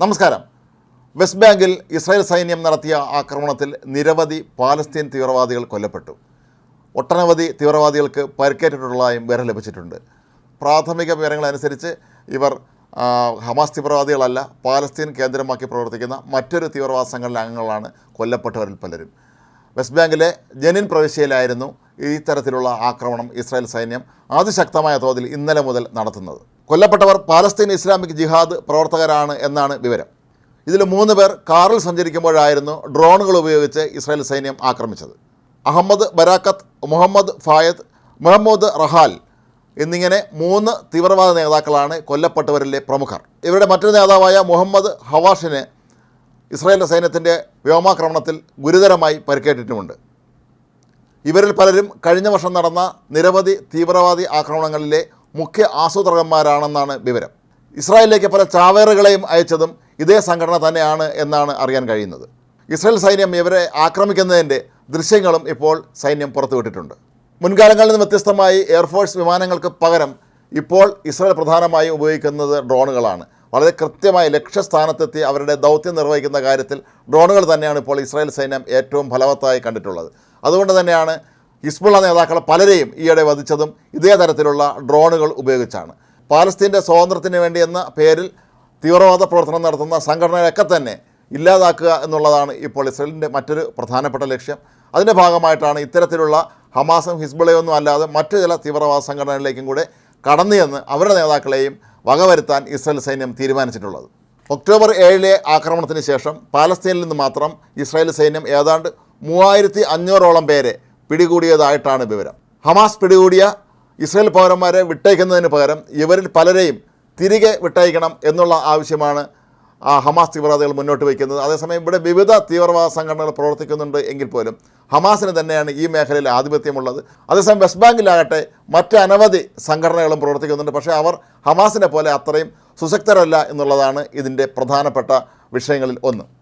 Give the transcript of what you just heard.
നമസ്കാരം. വെസ്റ്റ് ബാങ്കിൽ ഇസ്രായേൽ സൈന്യം നടത്തിയ ആക്രമണത്തിൽ നിരവധി പാലസ്തീൻ തീവ്രവാദികൾ കൊല്ലപ്പെട്ടു. ഒട്ടനവധി തീവ്രവാദികൾക്ക് പരിക്കേറ്റിട്ടുള്ളതായും വിവരം ലഭിച്ചിട്ടുണ്ട്. പ്രാഥമിക വിവരങ്ങളനുസരിച്ച് ഇവർ ഹമാസ് തീവ്രവാദികളല്ല പാലസ്തീൻ കേന്ദ്രമാക്കി പ്രവർത്തിക്കുന്ന മറ്റൊരു തീവ്രവാദ സംഘടന അംഗങ്ങളാണ് കൊല്ലപ്പെട്ടവരിൽ പലരും. വെസ്റ്റ് ബാങ്കിലെ ജനിൻ പ്രവിശ്യയിലായിരുന്നു ഈ തരത്തിലുള്ള ആക്രമണം ഇസ്രായേൽ സൈന്യം അതിശക്തമായ തോതിൽ ഇന്നലെ മുതൽ നടത്തുന്നത്. കൊല്ലപ്പെട്ടവർ പാലസ്തീൻ ഇസ്ലാമിക് ജിഹാദ് പ്രവർത്തകരാണ് എന്നാണ് വിവരം. ഇതിൽ മൂന്ന് പേർ കാറിൽ സഞ്ചരിക്കുമ്പോഴായിരുന്നു ഡ്രോണുകൾ ഉപയോഗിച്ച് ഇസ്രായേൽ സൈന്യം ആക്രമിച്ചത്. അഹമ്മദ് ബരാക്കത്ത് മുഹമ്മദ് ഫായദ് മുഹമ്മദ് റഹാൽ എന്നിങ്ങനെ മൂന്ന് തീവ്രവാദ നേതാക്കളാണ് കൊല്ലപ്പെട്ടവരിലെ പ്രമുഖർ. ഇവരുടെ മറ്റൊരു നേതാവായ മുഹമ്മദ് ഹവാഷിന് ഇസ്രായേൽ സൈന്യത്തിന്റെ വ്യോമാക്രമണത്തിൽ ഗുരുതരമായി പരിക്കേറ്റിട്ടുമുണ്ട്. ഇവരിൽ പലരും കഴിഞ്ഞ വർഷം നടന്ന നിരവധി തീവ്രവാദി ആക്രമണങ്ങളിലെ മുഖ്യ ആസൂത്രകന്മാരാണെന്നാണ് വിവരം. ഇസ്രായേലിലേക്ക് പല ചാവേറുകളെയും അയച്ചതും ഇതേ സംഘടന തന്നെയാണ് എന്നാണ് അറിയാൻ കഴിയുന്നത്. ഇസ്രായേൽ സൈന്യം ഇവരെ ആക്രമിക്കുന്നതിന്റെ ദൃശ്യങ്ങളും ഇപ്പോൾ സൈന്യം പുറത്തുവിട്ടിട്ടുണ്ട്. മുൻകാലങ്ങളിൽ നിന്ന് വ്യത്യസ്തമായി എയർഫോഴ്സ് വിമാനങ്ങൾക്ക് പകരം ഇപ്പോൾ ഇസ്രായേൽ പ്രധാനമായും ഉപയോഗിക്കുന്നത് ഡ്രോണുകളാണ്. വളരെ കൃത്യമായി ലക്ഷ്യസ്ഥാനത്തെത്തി അവരുടെ ദൗത്യം നിർവഹിക്കുന്ന കാര്യത്തിൽ ഡ്രോണുകൾ തന്നെയാണ് ഇപ്പോൾ ഇസ്രായേൽ സൈന്യം ഏറ്റവും ഫലവത്തായി കണ്ടിട്ടുള്ളത്. അതുകൊണ്ട് തന്നെയാണ് ഹിസ്ബുള്ള നേതാക്കൾ പലരെയും ഈയിടെ വധിച്ചതും ഇതേ തരത്തിലുള്ള ഡ്രോണുകൾ ഉപയോഗിച്ചാണ്. പാലസ്തീന്റെ സ്വാതന്ത്ര്യത്തിന് വേണ്ടി എന്ന പേരിൽ തീവ്രവാദ പ്രവർത്തനം നടത്തുന്ന സംഘടനകളൊക്കെ തന്നെ ഇല്ലാതാക്കുക എന്നുള്ളതാണ് ഇപ്പോൾ ഇസ്രയേലിന്റെ മറ്റൊരു പ്രധാനപ്പെട്ട ലക്ഷ്യം. അതിന്റെ ഭാഗമായിട്ടാണ് ഇത്തരത്തിലുള്ള ഹമാസും ഹിസ്ബുളയൊന്നും അല്ലാതെ മറ്റു ചില തീവ്രവാദ സംഘടനകളിലേക്കും കൂടെ കടന്നു ചെന്ന് അവരുടെ നേതാക്കളെയും വകവരുത്താൻ ഇസ്രായേൽ സൈന്യം തീരുമാനിച്ചിട്ടുള്ളത്. ഒക്ടോബർ ഏഴിലെ ആക്രമണത്തിന് ശേഷം പാലസ്തീനിൽ നിന്ന് മാത്രം ഇസ്രായേൽ സൈന്യം ഏതാണ്ട് മൂവായിരത്തി അഞ്ഞൂറോളം പേരെ പിടികൂടിയതായിട്ടാണ് വിവരം. ഹമാസ് പിടികൂടിയ ഇസ്രയേൽ പൗരന്മാരെ വിട്ടയക്കുന്നതിന് പകരം ഇവരിൽ പലരെയും തിരികെ വിട്ടയക്കണം എന്നുള്ള ആവശ്യമാണ് ആ ഹമാസ് തീവ്രവാദികൾ മുന്നോട്ട് വയ്ക്കുന്നത്. അതേസമയം ഇവിടെ വിവിധ തീവ്രവാദ സംഘടനകൾ പ്രവർത്തിക്കുന്നുണ്ട് എങ്കിൽ പോലും ഹമാസിന് തന്നെയാണ് ഈ മേഖലയിൽ ആധിപത്യമുള്ളത്. അതേസമയം വെസ്റ്റ് ബാങ്കിലാകട്ടെ മറ്റ് അനവധി സംഘടനകളും പ്രവർത്തിക്കുന്നുണ്ട്. പക്ഷേ അവർ ഹമാസിനെ പോലെ അത്രയും സുശക്തരല്ല എന്നുള്ളതാണ് ഇതിന്റെ പ്രധാനപ്പെട്ട വിഷയങ്ങളിൽ ഒന്ന്.